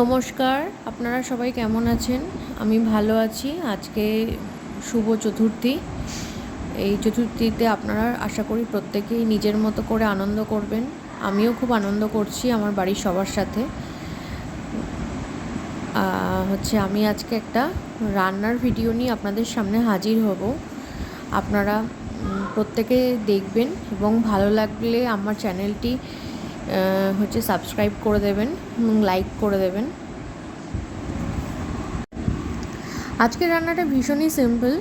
নমস্কার, আপনারা সবাই কেমন আছেন? আমি ভালো আছি। আজকে শুভ চতুর্থী। এই চতুর্থীতে আপনারা আশা করি প্রত্যেকেই নিজের মতো করে আনন্দ করবেন। আমিও খুব আনন্দ করছি আমার বাড়ির সবার সাথে। হচ্ছে আমি আজকে একটা রান্নার ভিডিও নিয়ে আপনাদের সামনে হাজির হব। আপনারা প্রত্যেকে দেখবেন এবং ভালো লাগলে আমার চ্যানেলটি হচ্ছে সাবস্ক্রাইব করে দেবেন এবং লাইক করে দেবেন। আজকের রান্নাটা ভীষণই সিম্পল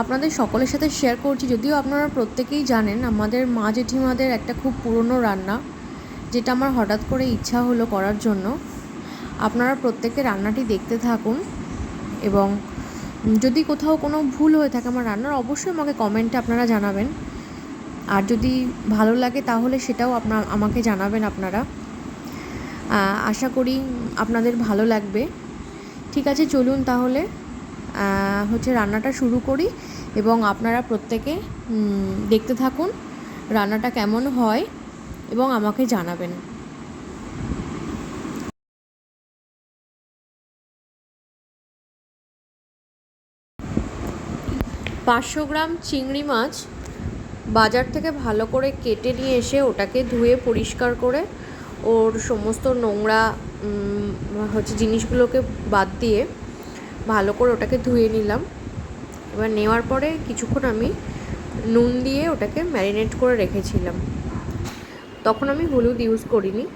আপনাদের সকলের সাথে শেয়ার করছি, যদিও আপনারা প্রত্যেকেই জানেন আমাদের মা জেঠিমাদের একটা খুব পুরনো রান্না, যেটা আমার হঠাৎ করে ইচ্ছা হলো করার জন্য। আপনারা প্রত্যেকে রান্নাটি দেখতে থাকুন এবং যদি কোথাও কোনো ভুল হয়ে থাকে আমার রান্নার, অবশ্যই আমাকে কমেন্টে আপনারা জানাবেন। আর যদি ভালো লাগে তাহলে সেটাও আপনার আমাকে জানাবেন আপনারা। আশা করি আপনাদের ভালো লাগবে। ঠিক আছে, চলুন তাহলে। হচ্ছে রান্নাটা শুরু করি এবং আপনারা প্রত্যেকে দেখতে থাকুন রান্নাটা কেমন হয় এবং আমাকে জানাবেন। পাঁচশো গ্রাম চিংড়ি মাছ বাজার থেকে ভালো করে কেটে নিয়ে এসে ওটাকে ধুয়ে পরিষ্কার করে ওর সমস্ত নোংরা হচ্ছে জিনিসগুলোকে বাদ দিয়ে ভালো করে ওটাকে ধুয়ে নিলাম। এবার নেওয়ার পরে কিছুক্ষণ আমি নুন দিয়ে ওটাকে ম্যারিনেট করে রেখেছিলাম। তখন আমি হলুদ ইউজ করিনি।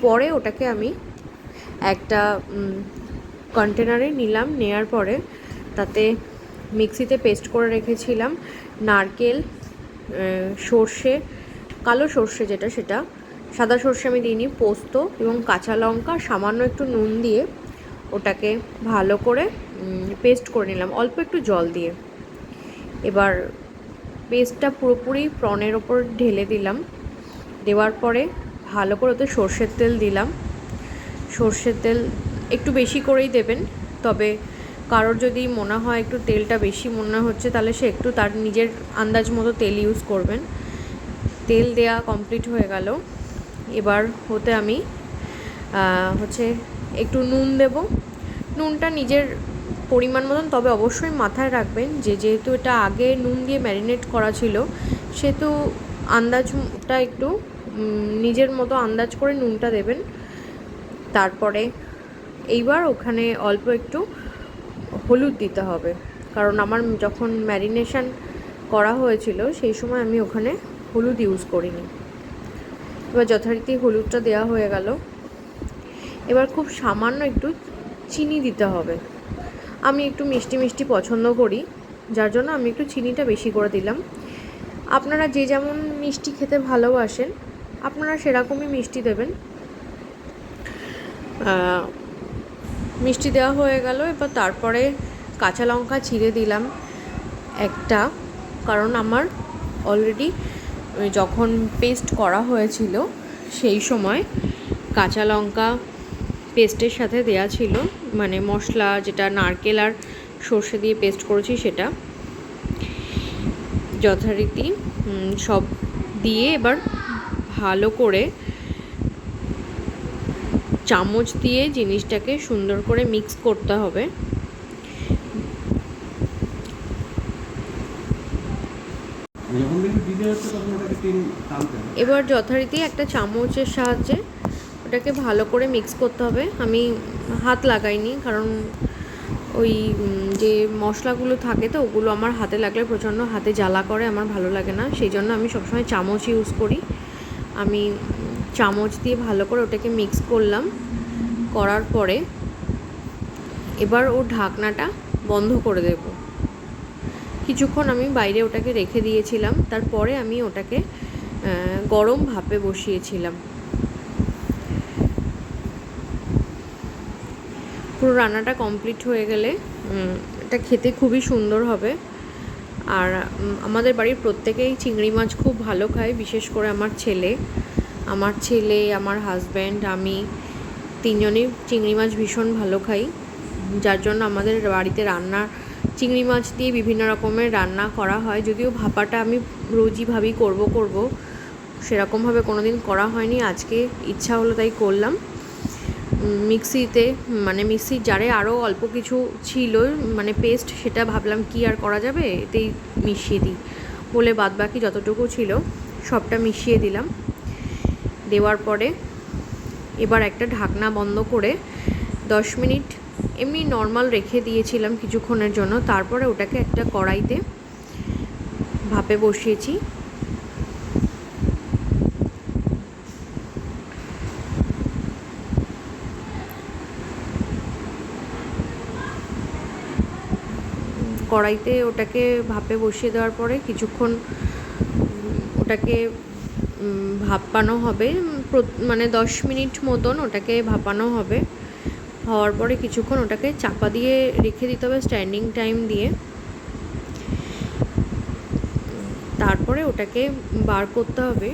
পরে ওটাকে আমি একটা কন্টেনারে নিলাম। নেয়ার পরে তাতে মিক্সিতে পেস্ট করে রেখেছিলাম, নারকেল সর্ষে, কালো সর্ষে যেটা সেটা, সাদা সর্ষে আমি দিইনি, পোস্ত এবং কাঁচা লঙ্কা, সামান্য একটু নুন দিয়ে ওটাকে ভালো করে পেস্ট করে নিলাম, অল্প একটু জল দিয়ে। এবার পেস্টটা পুরোপুরি প্রনের ওপর ঢেলে দিলাম, দেওয়ার পরে ভালো করে ওতে সর্ষের তেল দিলাম। সর্ষের তেল একটু বেশি করেই দেবেন, তবে কারোর যদি মনে হয় একটু তেলটা বেশি মনে হচ্ছে, তাহলে সে একটু তার নিজের আন্দাজ মতো তেল ইউজ করবেন। তেল দেয়া কমপ্লিট হয়ে গেল। এবার হতে আমি হচ্ছে একটু নুন দেব। নুনটা নিজের পরিমাণ মতন, তবে অবশ্যই মাথায় রাখবেন যে যেহেতু এটা আগে নুন দিয়ে ম্যারিনেট করা ছিল, সেহেতু আন্দাজটা একটু নিজের মতো আন্দাজ করে নুনটা দেবেন। তারপরে এইবার ওখানে অল্প একটু হলুদ দিতে হবে। কারণ আমার যখন ম্যারিনেশন করা হয়েছিল, সেই সময় আমি ওখানে হলুদ ইউজ করিনি। এবার যথারীতি হলুদটা দেওয়া হয়ে গেল। এবার খুব সামান্য একটু চিনি দিতে হবে। আমি একটু মিষ্টি মিষ্টি পছন্দ করি, যার জন্য আমি একটু চিনিটা বেশি করে দিলাম। আপনারা যে যেমন মিষ্টি খেতে ভালোবাসেন, আপনারা সেরকমই মিষ্টি দেবেন। মিষ্টি দেওয়া হয়ে গেল, এবার তারপরে কাঁচা লঙ্কা ছিঁড়ে দিলাম একটা, কারণ আমার অলরেডি যখন পেস্ট করা হয়েছিল, সেই সময় কাঁচা লঙ্কা পেস্টের সাথে দেয়া ছিল মানে মশলা যেটা নারকেল আর সর্ষে দিয়ে পেস্ট করেছি সেটা যথারীতি সব দিয়ে এবার ভালো করে চামচ দিয়ে জিনিসটাকে সুন্দর করে মিক্স করতে হবে। এবার যথারীতি একটা চামচের সাহায্যে ওটাকে ভালো করে মিক্স করতে হবে। আমি হাত লাগাইনি কারণ ওই যে মশলাগুলো থাকে তো ওগুলো আমার হাতে লাগলে প্রচণ্ড হাতে জ্বালা করে আমার ভালো লাগে না। সেই জন্য আমি সবসময় চামচ ইউজ করি। আমি চামচ দিয়ে ভালো করে ওটাকে মিক্স করলাম। করার পরে এবার ও ঢাকনাটা বন্ধ করে দেব। কিছুক্ষণ আমি বাইরে ওটাকে রেখে দিয়েছিলাম। তারপরে আমি ওটাকে গরম ভাপে বসিয়েছিলাম। পুরো রান্নাটা কমপ্লিট হয়ে গেলে এটা খেতে খুবই সুন্দর হবে। আর আমাদের বাড়ির প্রত্যেকেই চিংড়ি মাছ খুব ভালো খায়, বিশেষ করে আমার ছেলে। আমার ছেলে, আমার হাজব্যান্ড আমি তিনজনেই চিংড়ি মাছ ভীষণ ভালো খাই। যার জন্য আমাদের বাড়িতে রান্না, চিংড়ি মাছ দিয়ে বিভিন্ন রকমের রান্না করা হয়। যদিও ভাপাটা আমি রোজই ভাবি করব করব। সেরকমভাবে কোনো দিন করা হয়নি। আজকে ইচ্ছা হলো তাই করলাম। মিক্সিতে মানে মিক্সির জারে আরও অল্প কিছু ছিল মানে পেস্ট সেটা ভাবলাম কি আর করা যাবে? এতেই মিশিয়ে দিই। বলে বাদ বাকি যতটুকু ছিল, সবটা মিশিয়ে দিলাম। দেওয়ার পরে এবার একটা ঢাকনা বন্ধ করে দশ মিনিট এমনি নর্মাল রেখে দিয়েছিলাম কিছুক্ষণের জন্য। তারপরে ওটাকে একটা কড়াইতে ভাপে বসিয়েছি। কড়াইতে ওটাকে ভাপে বসিয়ে দেওয়ার পরে কিছুক্ষণ ওটাকে ভাপানো হবে। মানে দশ মিনিট মতন ওটাকে ভাপানো হবে। হওয়ার পরে কিছুক্ষণ ওটাকে চাপা দিয়ে রেখে দিতে হবে স্ট্যান্ডিং টাইম দিয়ে। তারপরে ওটাকে বার করতে হবে।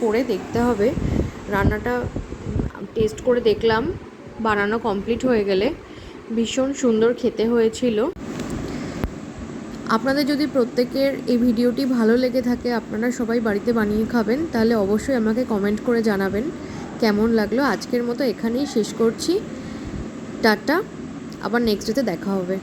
করে দেখতে হবে। রান্নাটা টেস্ট করে দেখলাম। বানানো কমপ্লিট হয়ে গেলে। ভীষণ সুন্দর খেতে হয়েছিল। আপনাদের যদি প্রত্যেকের এই ভিডিওটি ভালো লেগে থাকে, আপনারা সবাই বাড়িতে বানিয়ে খাবেন, তাহলে অবশ্যই আমাকে কমেন্ট করে জানাবেন কেমন লাগল। আজকের মতো এখানেই শেষ করছি। টাটা, আবার নেক্সট ডেতে দেখা হবে।